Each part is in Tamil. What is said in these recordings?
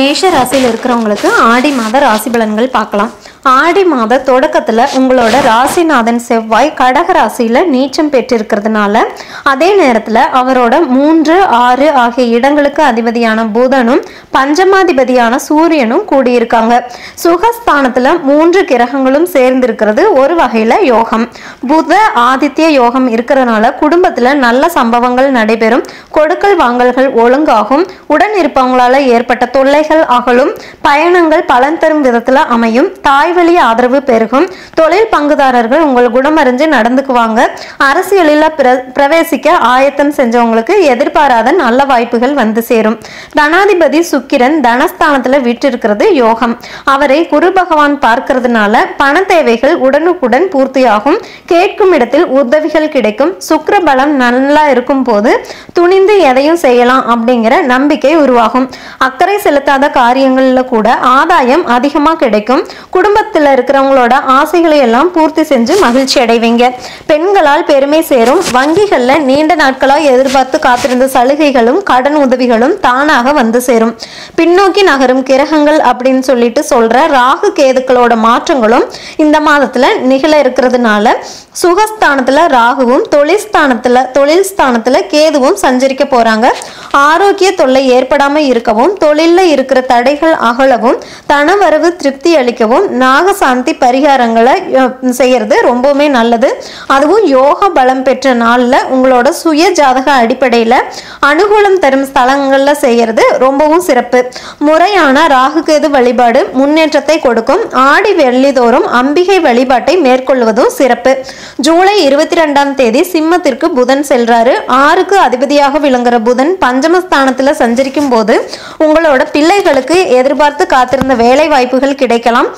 மேஷ ராசியில் இருக்கிறவங்களுக்கு ஆடி மாத ராசி பலன்கள் பார்க்கலாம். ஆடி மாத தொடக்கத்தில் உங்களோட ராசிநாதன் செவ்வாய் கடக ராசியில் நீச்சம் பெற்றிருக்கிறதுனால அதே நேரத்தில் அவரோட மூன்று ஆறு ஆகிய இடங்களுக்கு அதிபதியான புதனும் பஞ்சமாதிபதியான சூரியனும் கூடியிருக்காங்க. சுகஸ்தானத்தில் மூன்று கிரகங்களும் சேர்ந்திருக்கிறது ஒரு வகையில் யோகம். புத ஆதித்ய யோகம் இருக்கிறதுனால குடும்பத்தில் நல்ல சம்பவங்கள் நடைபெறும். கொடுக்கல் வாங்கல்கள் ஒழுங்காகும். உடன் இருப்பவங்களால ஏற்பட்ட தொல்லைகள் அகலும். பயணங்கள் பலன் தரும் விதத்தில் அமையும். தாய் வாய்வழி ஆதரவு பெருகும். தொழில் பங்குதாரர்கள் உங்கள் குணமறிஞ்சு நடந்துக்குவாங்க. அரசியலில் பிர பிரவேசிக்க ஆயத்தம் செஞ்சவங்களுக்கு எதிர்பாராத நல்ல வாய்ப்புகள் வந்து சேரும். தனாதிபதி சுக்கிரன் தனஸ்தானத்துல விட்டிருக்கிறது யோகம். அவரை குரு பகவான் பார்க்கறதுனால பண தேவைகள் உடனுக்குடன் பூர்த்தியாகும். கேட்கும் இடத்தில் உதவிகள் கிடைக்கும். சுக்கர பலம் நல்லா இருக்கும் போது துணிந்து எதையும் செய்யலாம் அப்படிங்கிற நம்பிக்கை உருவாகும். அக்கறை செலுத்தாத காரியங்கள்ல கூட ஆதாயம் அதிகமா கிடைக்கும். குடும்ப குடும்பத்தில் இருக்கிறவங்களோட ஆசைகளை எல்லாம் பூர்த்தி செஞ்சு மகிழ்ச்சி அடைவீங்க. பெண்களால் பெருமை சேரும். வங்கிகளில் நீண்ட நாட்களாக எதிர்பார்த்து காத்திருந்த சலுகைகளும் கடன் உதவிகளும் தானாக வந்து சேரும். பின்னோக்கி நகரும் கிரகங்கள் அப்படின்னு சொல்லிட்டு சொல்ற ராகு கேதுக்களோட மாற்றங்களும் இந்த மாதத்துல நிகழ இருக்கிறதுனால சுகஸ்தானத்துல ராகுவும் தொழில்ஸ்தானத்துல தொழில் ஸ்தானத்துல கேதுவும் சஞ்சரிக்க போறாங்க. ஆரோக்கிய தொல்லை ஏற்படாம இருக்கவும் தொழில்ல இருக்கிற தடைகள் அகலவும் தனவரவு திருப்தி அளிக்கவும் நாகசாந்தி பரிகாரங்களை செய்கிறது செய்யறது ரொம்பவுமே நல்லது. அதுவும் யோக பலம் பெற்ற நாளில் உங்களோட சுய ஜாதக அடிப்படையில் அனுகூலம் தரும் ஸ்தலங்களில் செய்யறது ரொம்பவும் சிறப்பு. முறையான ராகுகேது வழிபாடு முன்னேற்றத்தை கொடுக்கும். ஆடி வெள்ளிதோறும் அம்பிகை வழிபாட்டை மேற்கொள்வதும் சிறப்பு. ஜூலை இருபத்தி ரெண்டாம் தேதி சிம்மத்திற்கு புதன் செல்றாரு. ஆறுக்கு அதிபதியாக விளங்குற புதன் பஞ்சமஸ்தானத்தில் சஞ்சரிக்கும் போது உங்களோட பிள்ளைகளுக்கு எதிர்பார்த்து காத்திருந்த வேலை வாய்ப்புகள் கிடைக்கலாம்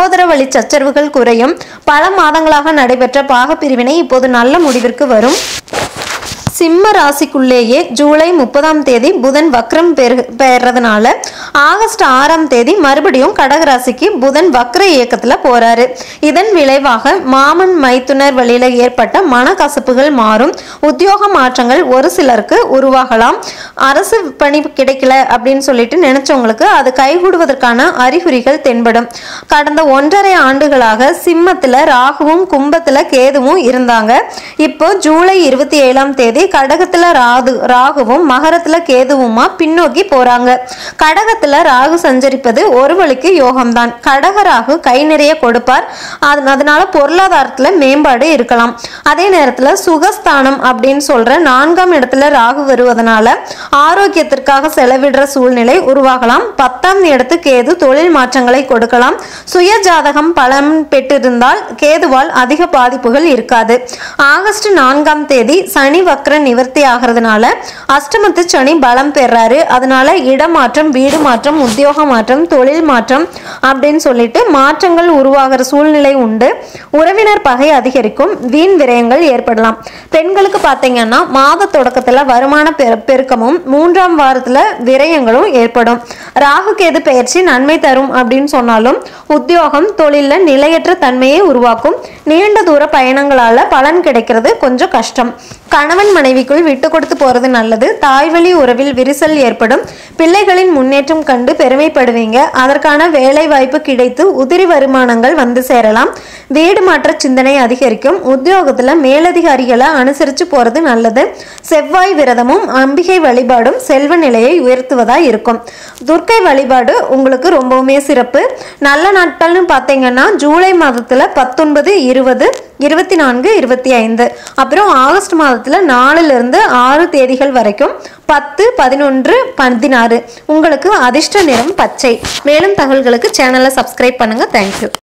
சகோதர வழி சச்சரவுகள் குறையும். பல மாதங்களாக நடைபெற்ற பாகப்பிரிவினை இப்போது நல்ல முடிவிற்கு வரும். சிம்ம ராசிக்குள்ளேயே ஜூலை முப்பதாம் தேதி புதன் வக்ரம் பெறதுனால ஆகஸ்ட் ஆறாம் தேதி மறுபடியும் கடக ராசிக்கு புதன் வக்ர இயக்கத்துல போறாரு. இதன் விளைவாக மாமன் மைத்துனர் வழியில ஏற்பட்ட மனக்கசப்புகள் மாறும். உத்தியோக மாற்றங்கள் ஒரு சிலருக்கு உருவாகலாம். அரசு பணி கிடைக்கல அப்படின்னு சொல்லிட்டு நினைச்சவங்களுக்கு அது கைகூடுவதற்கான அறிகுறிகள் தென்படும். கடந்த ஒன்றரை ஆண்டுகளாக சிம்மத்துல ராகுவும் கும்பத்துல கேதுவும் இருந்தாங்க. இப்போ ஜூலை இருபத்தி ஏழாம் தேதி கடகத்துல ராகு ராகுவும் மகரத்துல கேதுவுமா பின்னோக்கி போறாங்க. கடகத்துல ராகு சஞ்சரிப்பது ஒரு வழிக்கு யோகம்தான். கடக ராகு கை நிறைய கொடுப்பார். அது- அதனால பொருளாதாரத்துல மேம்பாடு இருக்கலாம். அதே நேரத்துல சுகஸ்தானம் அப்படின்னு சொல்ற நான்காம் இடத்துல ராகு வருவதனால ஆரோக்கியத்திற்காக செலவிடுற சூழ்நிலை உருவாகலாம். பத்தாம் இடத்து கேது தொழில் மாற்றங்களை கொடுக்கலாம். சுய ஜாதகம் பலம் பெற்றிருந்தால் கேதுவால் அதிக பாதிப்புகள் இருக்காது. ஆகஸ்ட் நான்காம் தேதி சனி வக்ர நிவர்த்தி ஆகிறதுனால அஷ்டமத்து சனி பலம் பெறாரு. அதனால இடமாற்றம் வீடு மாற்றம் உத்தியோக மாற்றம் தொழில் மாற்றம் அப்படின்னு சொல்லிட்டு மாற்றங்கள் உருவாகிற சூழ்நிலை உண்டு. உறவினர் பகை அதிகரிக்கும். வீண் விரயங்கள் ஏற்படலாம். பெண்களுக்கு பார்த்தீங்கன்னா மாத தொடக்கத்தில் வருமான பெரு- பெருக்கமும் மூன்றாம் வாரத்துல விரயங்களும் ஏற்படும். ராகு கேது பெயர்ச்சி நன்மை தரும் அப்படின்னு சொன்னாலும் உத்தியோகம் தொழில்ல நிலையற்ற தன்மையை உருவாக்கும். நீண்ட தூர பயணங்களால பலன் கிடைக்கிறது கொஞ்சம் கஷ்டம். கணவன் மனைவிக்குள் விட்டு கொடுத்து போறது நல்லது. தாய்வழி உறவில் விரிசல் ஏற்படும். பிள்ளைகளின் முன்னேற்றம் கண்டு பெருமைப்படுவீங்க. அதற்கான வேலை வாய்ப்பு கிடைத்து உதிரி வருமானங்கள் வந்து சேரலாம். வீடு மாற்ற சிந்தனை அதிகரிக்கும். உத்தியோகத்துல மேலதிகாரிகளை அனுசரிச்சு போறது நல்லது. செவ்வாய் விரதமும் அம்பிகை வழிபாடும் செல்வ நிலையை உயர்த்துவதா இருக்கும். துர்க்கை வழிபாடு உங்களுக்கு ரொம்பவுமே சிறப்பு. நல்ல நாட்கள்னு பார்த்தீங்கன்னா ஜூலை மாதத்துல பத்தொன்பது இருபது இருபத்தி நான்கு இருபத்தி ஐந்து. அப்புறம் ஆகஸ்ட் மாதத்தில் நாலுலேருந்து ஆறு தேதிகள் வரைக்கும் பத்து பதினொன்று பதினாறு. உங்களுக்கு அதிர்ஷ்ட நிறம் பச்சை. மேலும் தகவல்களுக்கு சேனலை சப்ஸ்கிரைப் பண்ணுங்க. தேங்க்யூ